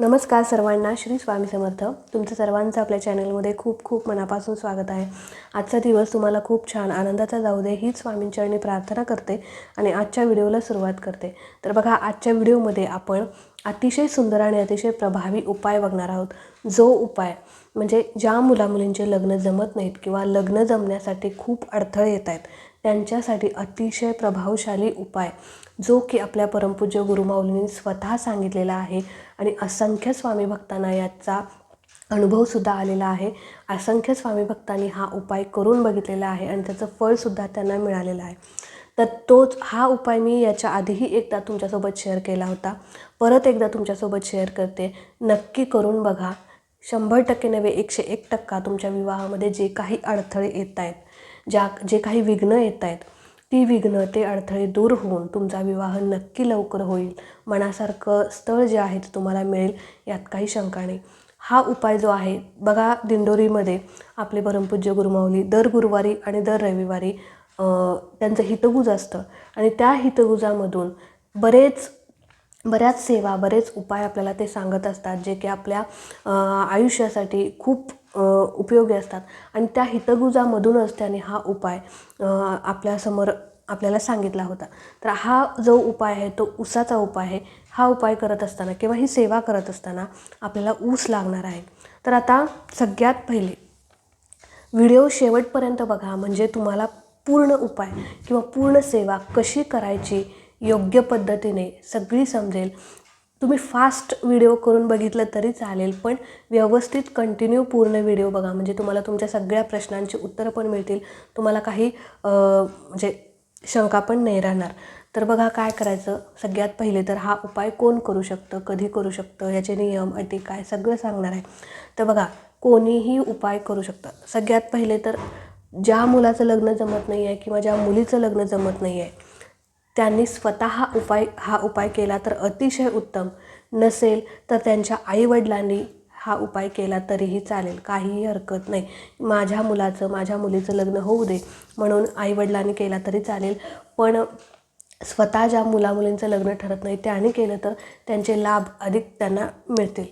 नमस्कार सर्वांना श्री स्वामी समर्थ. तुमचं सर्वांचं आपल्या चॅनलमध्ये खूप खूप मनापासून स्वागत आहे. आजचा दिवस तुम्हाला खूप छान आनंदाचा जाऊ दे हीच स्वामींचरणी प्रार्थना करते आणि आजच्या व्हिडिओला सुरुवात करते. तर बघा आजच्या व्हिडिओमध्ये आपण अतिशय सुंदर आणि अतिशय प्रभावी उपाय बघणार आहोत. जो उपाय म्हणजे ज्या मुलामुलींचे लग्न जमत नाहीत किंवा लग्न जमण्यासाठी खूप अडथळे येत आहेत त्यांच्यासाठी अतिशय प्रभावशाली उपाय जो की आपल्या परमपूज्य गुरुमाऊलींनी स्वतः सांगितलेला आहे आणि असंख्य स्वामी भक्तांना याचा अनुभवसुद्धा आलेला आहे. असंख्य स्वामी भक्तांनी हा उपाय करून बघितलेला आहे आणि त्याचं फळसुद्धा त्यांना मिळालेलं आहे. तर तोच हा उपाय मी याच्या आधीही एकदा तुमच्यासोबत शेअर केला होता. परत एकदा तुमच्यासोबत शेअर करते. नक्की करून बघा. शंभर टक्के नव्हे एकशे एक टक्का तुमच्या विवाहामध्ये जे काही अडथळे येत आहेत ज्या जे काही विघ्न येत आहेत ती विघ्न ते अडथळे दूर होऊन तुमचा विवाह नक्की लवकर होईल. मनासारखं स्थळ जे आहे ते तुम्हाला मिळेल यात काही शंका नाही. हा उपाय जो आहे बघा दिंडोरीमध्ये आपले परमपूज्य गुरुमाऊली दर गुरुवारी आणि दर रविवारी त्यांचं हितगुज असतं. आणि त्या हितगुजामधून बरेच बऱ्याच सेवा बरेच उपाय आपल्याला ते सांगत असतात जे की आपल्या आयुष्यासाठी खूप उपयोगी असतात. आणि त्या हितगुजामधूनच त्याने हा उपाय आपल्यासमोर आपल्याला सांगितला होता. तर हा जो उपाय आहे तो ऊसाचा उपाय आहे हा उपाय करत असताना किंवा ही सेवा करत असताना आपल्याला ऊस लागणार आहे. तर आता सगळ्यात पहिले व्हिडिओ शेवटपर्यंत बघा. म्हणजे तुम्हाला पूर्ण उपाय किंवा पूर्ण सेवा कशी करायची योग्य पद्धतीने सगळी समजेल. तुम्ही फास्ट व्हिडिओ करून बघितलं तरी चालेल पण व्यवस्थित कंटिन्यू पूर्ण व्हिडिओ बघा. म्हणजे तुम्हाला तुमच्या सगळ्या प्रश्नांची उत्तरं पण मिळतील. तुम्हाला काही म्हणजे शंका पण नाही राहणार. तर बघा काय करायचं. सगळ्यात पहिले तर हा उपाय कोण करू शकतं कधी करू शकतं याचे नियम अटी काय सगळं सांगणार आहे. तर बघा कोणीही उपाय करू शकतं. सगळ्यात पहिले तर ज्या मुलाचं लग्न जमत नाही आहे किंवा ज्या मुलीचं लग्न जमत नाही आहे त्यांनी स्वतः हा उपाय हा उपाय केला तर अतिशय उत्तम. नसेल तर त्यांच्या आईवडिलांनी हा उपाय केला तरीही चालेल. काहीही हरकत नाही. माझ्या मुलाचं माझ्या मुलीचं लग्न होऊ दे म्हणून आईवडिलांनी केला तरी चालेल. पण स्वतः ज्या मुलामुलींचं लग्न ठरत नाही त्याने केलं तर त्यांचे लाभ अधिक त्यांना मिळतील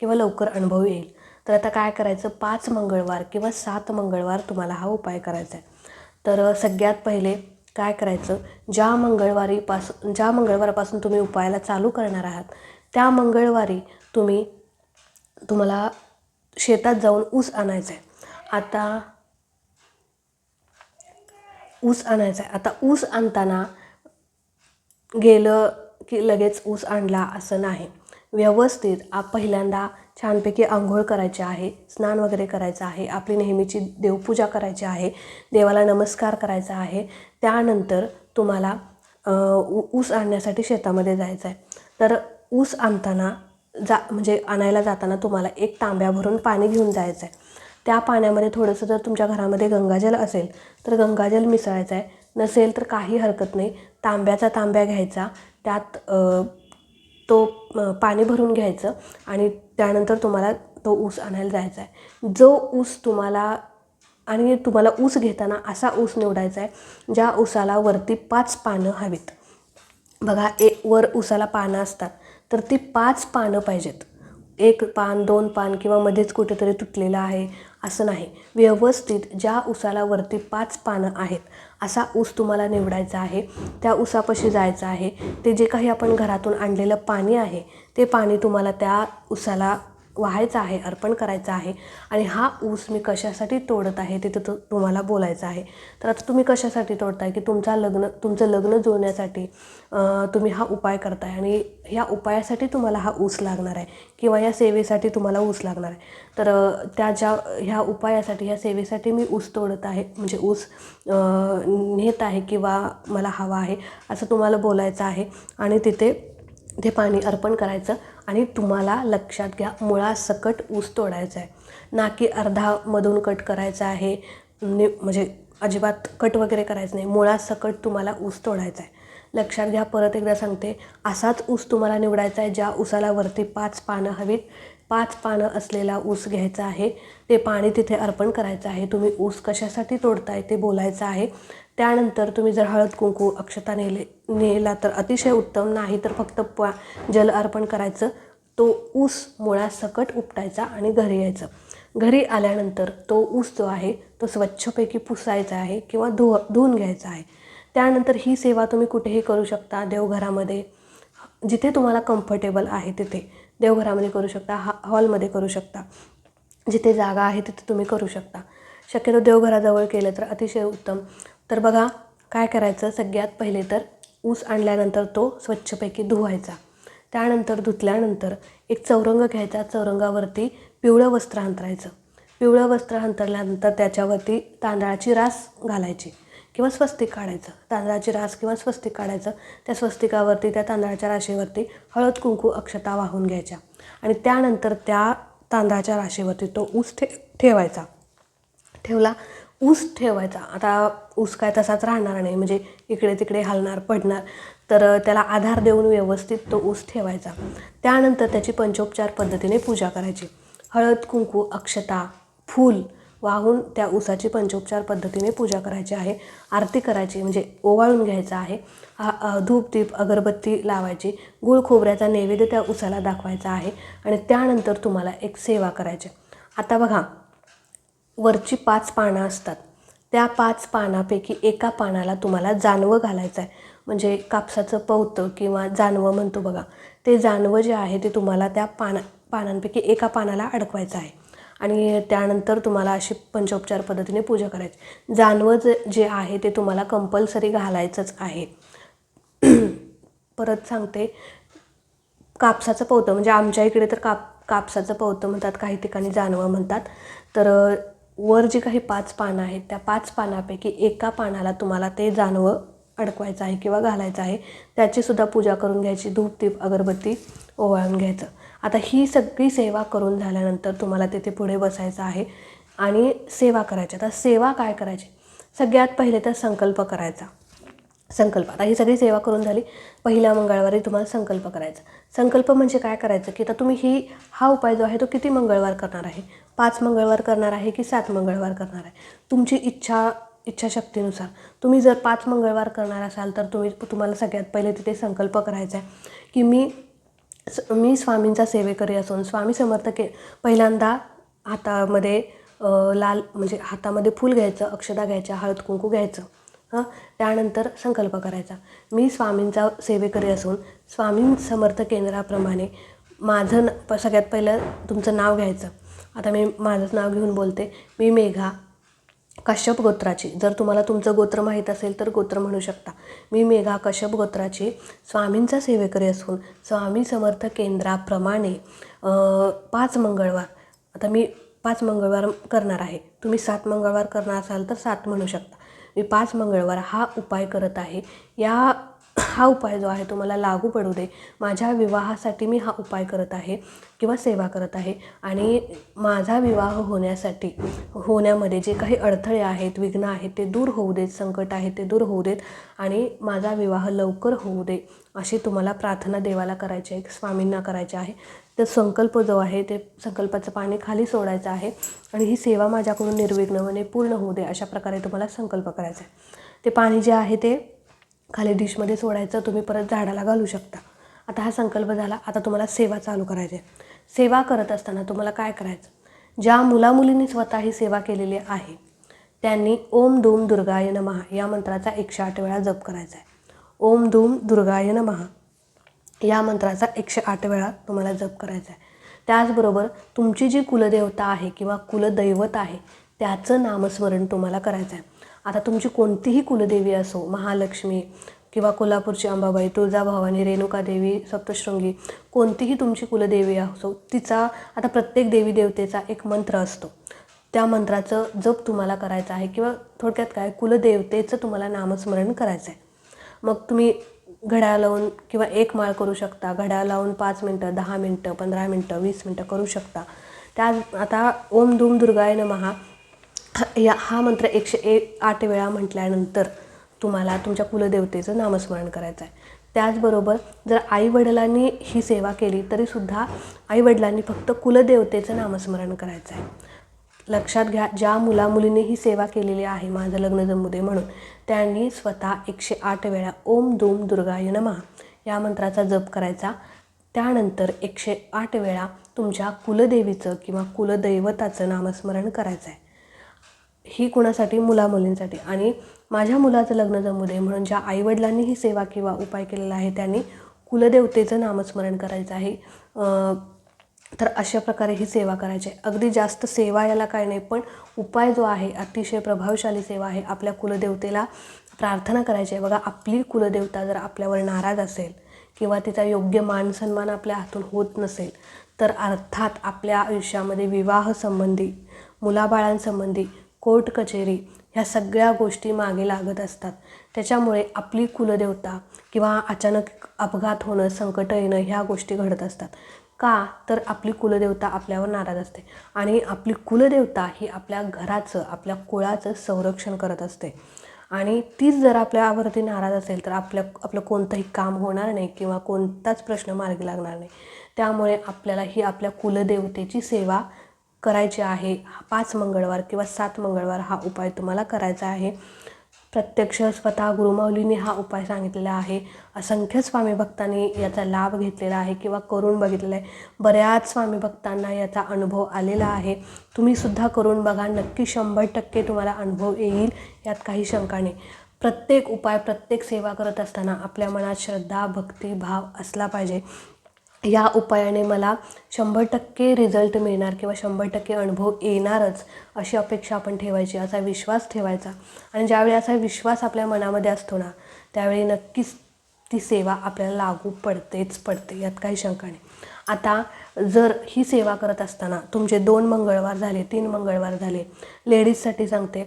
किंवा लवकर अनुभव येईल. तर आता काय करायचं? पाच मंगळवार किंवा सात मंगळवार तुम्हाला हा उपाय करायचा आहे. तर सगळ्यात पहिले काय करायचं? ज्या मंगळवारीपासून ज्या मंगळवारापासून तुम्ही उपायाला चालू करणार आहात त्या मंगळवारी तुम्ही तुम्हाला शेतात जाऊन ऊस आणायचा आहे आता ऊस आणायचा आहे आता ऊस आणताना गेलं की लगेच ऊस आणला असं नाही. व्यवस्थित आप पहिल्यांदा छानपैकी आंघोळ करायची आहे स्नान वगैरे करायचं आहे आपली नेहमीची देवपूजा करायची आहे देवाला नमस्कार करायचा आहे. त्यानंतर तुम्हाला ऊस आणण्यासाठी शेतामध्ये जायचं आहे तर ऊस आणताना जा म्हणजे आणायला जाताना तुम्हाला एक तांब्या भरून पाणी घेऊन जायचं आहे त्या पाण्यामध्ये थोडंसं जर तुमच्या घरामध्ये गंगाजल असेल तर गंगाजल मिसळायचं आहे नसेल तर काही हरकत नाही. तांब्याचा तांब्या घ्यायचा. त्यात तो पाणी भरून घ्यायचं आणि त्यानंतर तुम्हाला तो ऊस आणायला जायचा आहे जो ऊस तुम्हाला आणि तुम्हाला ऊस घेताना असा ऊस निवडायचा आहे ज्या ऊसाला वरती पाच पानं हवीत. बघा एक वर ऊसाला पानं असतात. तर ती पाच पानं पाहिजेत. एक पान दोन पान किंवा मध्येच कुठेतरी तुटलेलं आहे असं नाही. व्यवस्थित ज्या ऊसाला वरती पाच पानं आहेत असा ऊस तुम्हाला निवडायचा आहे. त्या ऊसापाशी जायचं आहे. ते जे काही आपण घरातून आणलेलं पाणी आहे ते पाणी तुम्हाला त्या ऊसाला व्हायचं आहे अर्पण करायचं आहे आणि हा ऊस मी कशासाठी तोडत आहे ते तुम्हाला बोलायचं आहे. तर आता तुम्ही कशासाठी तोडताय की तुमचा लग्न तुमचं लग्न जुळण्यासाठी तुम्ही हा उपाय करताय आणि ह्या उपायासाठी तुम्हाला हा ऊस लागणार आहे किंवा या सेवेसाठी तुम्हाला ऊस लागणार आहे. तर त्या ज्या ह्या उपायासाठी ह्या सेवेसाठी मी ऊस तोडत आहे म्हणजे ऊस नेत आहे किंवा मला हवा आहे असं तुम्हाला बोलायचं आहे आणि तिथे ते पाणी अर्पण करायचं आणि तुम्हाला लक्षात घ्या मुळासकट ऊस तोडायचा आहे. ना की अर्धामधून कट करायचा आहे. म्हणजे अजिबात कट वगैरे करायचं नाही मुळासकट तुम्हाला ऊस तोडायचा आहे. लक्षात घ्या परत एकदा सांगते असाच ऊस तुम्हाला निवडायचा आहे ज्या ऊसाला वरती पाच पानं हवीत. पाच पानं असलेला ऊस घ्यायचा आहे ते पाणी तिथे अर्पण करायचं आहे. तुम्ही ऊस कशासाठी तोडताय ते बोलायचं आहे. त्यानंतर तुम्ही जर हळद कुंकू अक्षता नेले नेला तर अतिशय उत्तम. नाही तर फक्त पा जल अर्पण करायचं. तो ऊस मुळासकट उपटायचा आणि घरी यायचं. घरी आल्यानंतर तो ऊस जो आहे तो स्वच्छपैकी पुसायचा आहे किंवा धु धुवून घ्यायचा आहे. त्यानंतर ही सेवा तुम्ही कुठेही करू शकता. देवघरामध्ये जिथे तुम्हाला कम्फर्टेबल आहे तिथे. देवघरामध्ये करू शकता हा हॉलमध्ये करू शकता. जिथे जागा आहे तिथे तुम्ही करू शकता. शक्यतो देवघराजवळ केलं तर अतिशय उत्तम. तर बघा काय करायचं? सगळ्यात पहिले तर ऊस आणल्यानंतर तो स्वच्छपैकी धुवायचा. त्यानंतर धुतल्यानंतर एक चौरंग घ्यायचा. चौरंगावरती पिवळं वस्त्र अंतरायचं. पिवळं वस्त्र अंतरल्यानंतर त्याच्यावरती तांदळाची रास घालायची किंवा स्वस्तिक काढायचं. तांदळाची रास किंवा स्वस्तिक काढायचं. त्या स्वस्तिकावरती त्या तांदळाच्या राशीवरती हळद कुंकू अक्षता वाहून घ्यायच्या. आणि त्यानंतर त्या तांदळाच्या राशीवरती तो ऊस ठे ठेवायचा. ठेवला. ऊस ठेवायचा. आता ऊस काय तसाच राहणार नाही. म्हणजे इकडे तिकडे हलणार पडणार. तर त्याला आधार देऊन व्यवस्थित तो ऊस ठेवायचा. त्यानंतर त्याची पंचोपचार पद्धतीने पूजा करायची. हळद कुंकू अक्षता फूल वाहून त्या ऊसाची पंचोपचार पद्धतीने पूजा करायची आहे. आरती करायची म्हणजे ओवाळून घ्यायचं आहे. धूप दीप अगरबत्ती लावायची. गुळ खोबऱ्याचा नैवेद्य त्या ऊसाला दाखवायचा आहे. आणि त्यानंतर तुम्हाला एक सेवा करायची. आता बघा वरची पाच पानं असतात. त्या पाच पानापैकी एका पानाला तुम्हाला जानवं घालायचं आहे. म्हणजे कापसाचं पवतं किंवा जानवं म्हणतो बघा. ते जानवं जे आहे ते तुम्हाला त्या पाना पानांपैकी एका पानाला अडकवायचं आहे. आणि त्यानंतर तुम्हाला अशी पंचोपचार पद्धतीने पूजा करायची. जानवं जे जे आहे ते तुम्हाला कंपल्सरी घालायचंच आहे. परत सांगते. कापसाचं पवतं म्हणजे आमच्या इकडे तर काप कापसाचं पवतं म्हणतात काही ठिकाणी जानवं म्हणतात. तर वर जी काही पाच पानं आहेत त्या पाच पानापैकी एका पानाला तुम्हाला ते जानवं अडकवायचं आहे किंवा घालायचं आहे त्याचीसुद्धा पूजा करून घ्यायची धूप दीप अगरबत्ती ओवाळून घ्यायचं. आता ही सगळी सेवा करून झाल्यानंतर तुम्हाला तिथे पुढे बसायचं आहे आणि सेवा करायची. आता सेवा काय करायची? सगळ्यात पहिले तर संकल्प करायचा. संकल्प. आता ही सगळी सेवा करून झाली पहिल्या मंगळवारी तुम्हाला संकल्प करायचा. संकल्प म्हणजे काय करायचं की आता तुम्ही ही हा उपाय जो आहे तो किती मंगळवार करणार आहे? पाच मंगळवार करणार आहे की सात मंगळवार करणार आहे? तुमची इच्छा इच्छाशक्तीनुसार. तुम्ही जर पाच मंगळवार करणार असाल तर तुम्ही तुम्हाला सगळ्यात पहिले तिथे संकल्प करायचा आहे की मी स- मी स्वामींचा सेवेकरी असून स्वामी समर्थ के पहिल्यांदा हातामध्ये लाल म्हणजे हातामध्ये फूल घ्यायचं अक्षदा घ्यायच्या हळद कुंकू घ्यायचं हां? त्यानंतर संकल्प करायचा. मी स्वामींचा सेवेकरी असून स्वामी समर्थ केंद्राप्रमाणे माझं न प- सगळ्यात पहिलं तुमचं नाव घ्यायचं. आता मी माझंच नाव घेऊन बोलते. मी मेघा कश्यप गोत्राची. जर तुम्हाला तुमचं गोत्र माहीत असेल तर गोत्र म्हणू शकता. मी मेघा कश्यप गोत्राची स्वामींचा सेवेकरी असून स्वामी समर्थ केंद्राप्रमाणे पाच मंगळवार आता मी पाच मंगळवार करणार आहे. तुम्ही सात मंगळवार करणार असाल तर सात म्हणू शकता. मी पाच मंगळवार हा उपाय करत आहे. या हा उपाय जो आहे तुम्हाला लागू पडू दे. माझ्या विवाहासाठी मी हा उपाय करत आहे किंवा सेवा करत आहे. आणि माझा विवाह होण्यासाठी होण्यामध्ये जे काही अडथळे आहेत विघ्न आहेत ते दूर होऊ देत संकट आहे ते दूर होऊ देत आणि माझा विवाह लवकर होऊ दे अशी तुम्हाला प्रार्थना देवाला करायची आहे स्वामींना करायची आहे. तर संकल्प जो आहे ते संकल्पाचं पाणी खाली सोडायचं आहे आणि ही सेवा माझ्याकडून निर्विघ्नपणे पूर्ण होऊ दे अशा प्रकारे तुम्हाला संकल्प करायचा आहे. ते पाणी जे आहे ते खाली डिशमध्ये सोडायचं तुम्ही परत झाडाला घालू शकता. आता हा संकल्प झाला आता तुम्हाला सेवा चालू करायची आहे. सेवा करत असताना तुम्हाला काय करायचं? ज्या मुलामुलींनी स्वतः ही सेवा केलेली आहे त्यांनी ओम धूम दुर्गाय नमहा या मंत्राचा एकशे आठ वेळा जप करायचा आहे. ओम धूम दुर्गाय नमहा या मंत्राचा एकशे आठ वेळा तुम्हाला जप करायचा आहे. त्याचबरोबर तुमची जी कुलदेवता आहे किंवा कुलदैवत आहे त्याचं नामस्मरण तुम्हाला करायचं आहे. आता तुमची कोणतीही कुलदेवी असो महालक्ष्मी किंवा कोल्हापूरची अंबाबाई तुळजाभवानी रेणुकादेवी सप्तशृंगी कोणतीही तुमची कुलदेवी असो तिचा आता प्रत्येक देवी देवतेचा एक मंत्र असतो. त्या मंत्राचं जप तुम्हाला करायचं आहे किंवा थोडक्यात काय कुलदेवतेचं तुम्हाला नामस्मरण करायचं आहे मग तुम्ही घड्याळ लावून किंवा एक माळ करू शकता घड्याळ लावून पाच मिनटं दहा मिनटं पंधरा मिनटं वीस मिनटं करू शकता. त्या आता ओम धूम दुर्गाय नमः. या हा मंत्र एकशे एक आठ वेळा म्हटल्यानंतर तुम्हाला तुमच्या कुलदेवतेचं नामस्मरण करायचं आहे. त्याचबरोबर जर आईवडिलांनी ही सेवा केली तरीसुद्धा आईवडिलांनी फक्त कुलदेवतेचं नामस्मरण करायचं आहे. लक्षात घ्या ज्या मुलामुलीने ही सेवा केलेली आहे माझं लग्न जमू दे म्हणून त्यांनी स्वतः एकशे आठ वेळा ओम दोम दुर्गाय नमः या मंत्राचा जप करायचा. त्यानंतर एकशे आठ वेळा तुमच्या कुलदेवीचं किंवा कुलदैवताचं नामस्मरण करायचं आहे. ही कुणासाठी? मुला मुलींसाठी आणि माझ्या मुलाचं लग्न जमू दे म्हणून ज्या आईवडिलांनी ही सेवा किंवा उपाय केलेला आहे त्यांनी कुलदेवतेचं नामस्मरण करायचं आहे. तर अशा प्रकारे ही सेवा करायची आहे. अगदी जास्त सेवा याला काय नाही पण उपाय जो आहे अतिशय प्रभावशाली सेवा आहे आपल्या कुलदेवतेला प्रार्थना करायची आहे. बघा आपली कुलदेवता जर आपल्यावर नाराज असेल किंवा तिचा योग्य मान सन्मान आपल्या हातून होत नसेल तर अर्थात आपल्या आयुष्यामध्ये विवाह संबंधी मुलाबाळांसंबंधी कोर्ट कचेरी ह्या सगळ्या गोष्टी मागे लागत असतात. त्याच्यामुळे आपली कुलदेवता किंवा अचानक अपघात होणं संकट येणं ह्या गोष्टी घडत असतात. का? तर आपली कुलदेवता आपल्यावर नाराज असते आणि आपली कुलदेवता ही आपल्या घराचं आपल्या कुळाचं संरक्षण करत असते. आणि तीच जर आपल्यावरती नाराज असेल तर आपल्या आपलं कोणतंही काम होणार नाही किंवा कोणताच प्रश्न मार्गी लागणार नाही. त्यामुळे आपल्याला ही आपल्या कुलदेवतेची सेवा करायचे आहे पाच मंगळवार किंवा सात मंगळवार हा उपाय तुम्हाला करायचा आहे. प्रत्यक्ष स्वतः गुरुमाऊलीने हा उपाय सांगितलेला आहे. असंख्य स्वामी भक्तांनी याचा लाभ घेतलेला आहे किंवा करून बघितलेला आहे. बऱ्याच स्वामी भक्तांना याचा अनुभव आलेला आहे. तुम्ही सुद्धा करून बघा नक्की शंभर टक्के तुम्हाला अनुभव येईल यात काही शंका नाही. प्रत्येक उपाय प्रत्येक सेवा करत असताना आपल्या मनात श्रद्धा भक्ती भाव असला पाहिजे. या उपायाने मला शंभर टक्के रिझल्ट मिळणार किंवा शंभर टक्के अनुभव येणारच अशी अपेक्षा आपण ठेवायची असा विश्वास ठेवायचा. आणि ज्यावेळी असा विश्वास आपल्या मनामध्ये असतो ना त्यावेळी नक्कीच ती सेवा आपल्याला लागू पडतेच पडते यात काही शंका नाही. आता जर ही सेवा करत असताना तुमचे दोन मंगळवार झाले तीन मंगळवार झाले लेडीजसाठी सांगते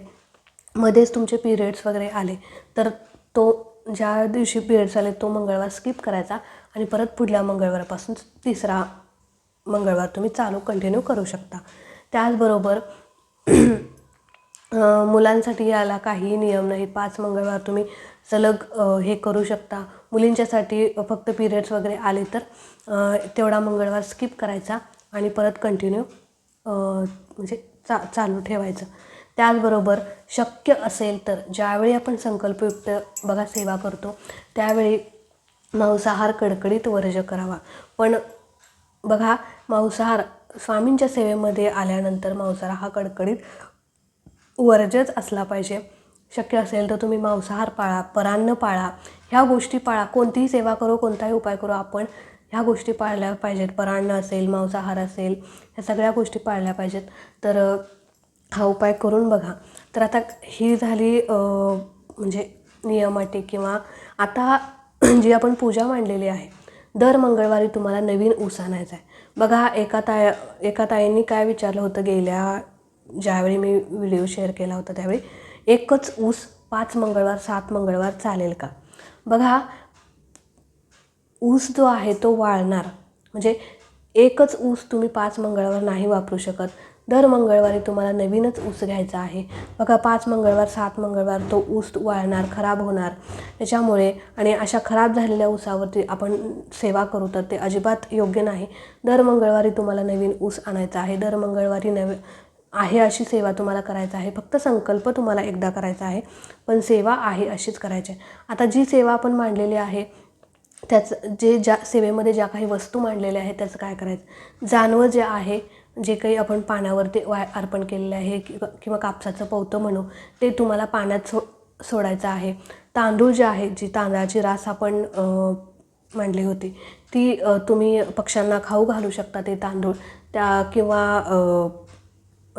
मध्येच तुमचे पिरियड्स वगैरे आले तर तो ज्या दिवशी पिरियड्स आले तो मंगळवार स्किप करायचा. आणि परत पुढल्या मंगळवारपासून तिसरा मंगळवार तुम्ही चालू कंटिन्यू करू शकता. त्याचबरोबर मुलांसाठी याला काही नियम नाही पाच मंगळवार तुम्ही सलग हे करू शकता. मुलींच्यासाठी फक्त पिरियड्स वगैरे आले तर तेवढा मंगळवार स्किप करायचा आणि परत कंटिन्यू म्हणजे चा चालू ठेवायचं. त्याचबरोबर शक्य असेल तर ज्यावेळी आपण संकल्पयुक्त बघा सेवा करतो त्यावेळी मांसाहार कडकडीत वर्ज करावा. पण बघा मांसाहार स्वामींच्या सेवेमध्ये आल्यानंतर मांसाहार हा कडकडीत वर्जच असला पाहिजे. शक्य असेल तर तुम्ही मांसाहार पाळा परान्न पाळा. ह्या गोष्टी पाळा. कोणतीही सेवा करू कोणताही उपाय करू आपण ह्या गोष्टी पाळल्या पाहिजेत. परान्न असेल मांसाहार असेल ह्या सगळ्या गोष्टी पाळल्या पाहिजेत. तर हा उपाय करून बघा. तर आता ही झाली म्हणजे नियमाटी किंवा आता जी आपण पूजा मांडलेली आहे दर मंगळवारी तुम्हाला नवीन ऊस आणायचा आहे. बघा एका ताय एका ताईंनी काय विचारलं होतं गेल्या ज्यावेळी मी व्हिडिओ शेअर केला होता त्यावेळी एकच ऊस पाच मंगळवार सात मंगळवार चालेल का? बघा ऊस जो आहे तो वाळणार. म्हणजे एकच ऊस तुम्ही पाच मंगळवार नाही वापरू शकत. दर मंगळवारी तुम्हाला नवीनच ऊस घ्यायचा आहे. बघा पाच मंगळवार सात मंगळवार तो ऊस वाळणार खराब होणार. त्याच्यामुळे आणि अशा खराब झालेल्या ऊसावरती आपण सेवा करू तर ते अजिबात योग्य नाही. दर मंगळवारी तुम्हाला नवीन ऊस आणायचा आहे. दर मंगळवारी नवी आहे अशी सेवा तुम्हाला करायचा आहे. फक्त संकल्प तुम्हाला एकदा करायचा आहे. पण सेवा आहे अशीच करायची आहे. आता जी सेवा आपण मांडलेली आहे त्याचं जे ज्या सेवेमध्ये ज्या काही वस्तू मांडलेल्या आहेत त्याचं काय करायचं? जानवं जे आहे जे काही आपण पाण्यावरती वाय अर्पण केलेलं आहे किंवा किंवा कापसाचं पवतं म्हणू ते तुम्हाला पाण्यात सो सोडायचं आहे. तांदूळ जे आहे जी तांदळाची रास आपण मांडली होती ती तुम्ही पक्ष्यांना खाऊ घालू शकता ते तांदूळ. त्या किंवा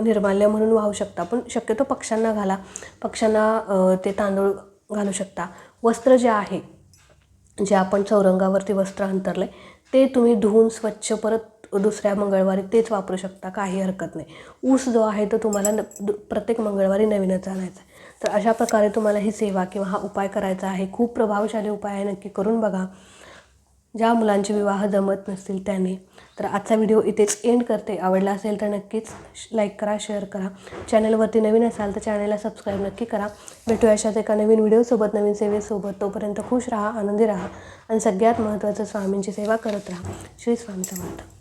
निर्माल्य म्हणून वाहू शकता पण शक्यतो पक्ष्यांना घाला. पक्ष्यांना ते तांदूळ घालू शकता. वस्त्र जे आहे जे आपण चौरंगावरती वस्त्र अंतरले ते तुम्ही धुवून स्वच्छ परत दुसऱ्या मंगळवारी तेच वापरू शकता काही हरकत नाही. ऊस जो आहे तो तुम्हाला न दु- प्रत्येक मंगळवारी नवीनच आणायचा आहे. तर अशा प्रकारे तुम्हाला ही सेवा किंवा हा उपाय करायचा आहे. खूप प्रभावशाली उपाय आहे. नक्की करून बघा. ज्या मुलांचे विवाह जमत नसतील त्याने. तर आजचा व्हिडिओ इथेच एंड करते. आवडला असेल तर नक्कीच लाईक करा शेअर करा. चॅनलवरती नवीन असाल तर चॅनलला सबस्क्राईब नक्की करा. भेटूया अशाच एका नवीन व्हिडिओसोबत नवीन सेवेसोबत. तोपर्यंत खुश राहा आनंदी राहा आणि सगळ्यात महत्त्वाचं स्वामींची सेवा करत राहा. श्री स्वामी समर्थ.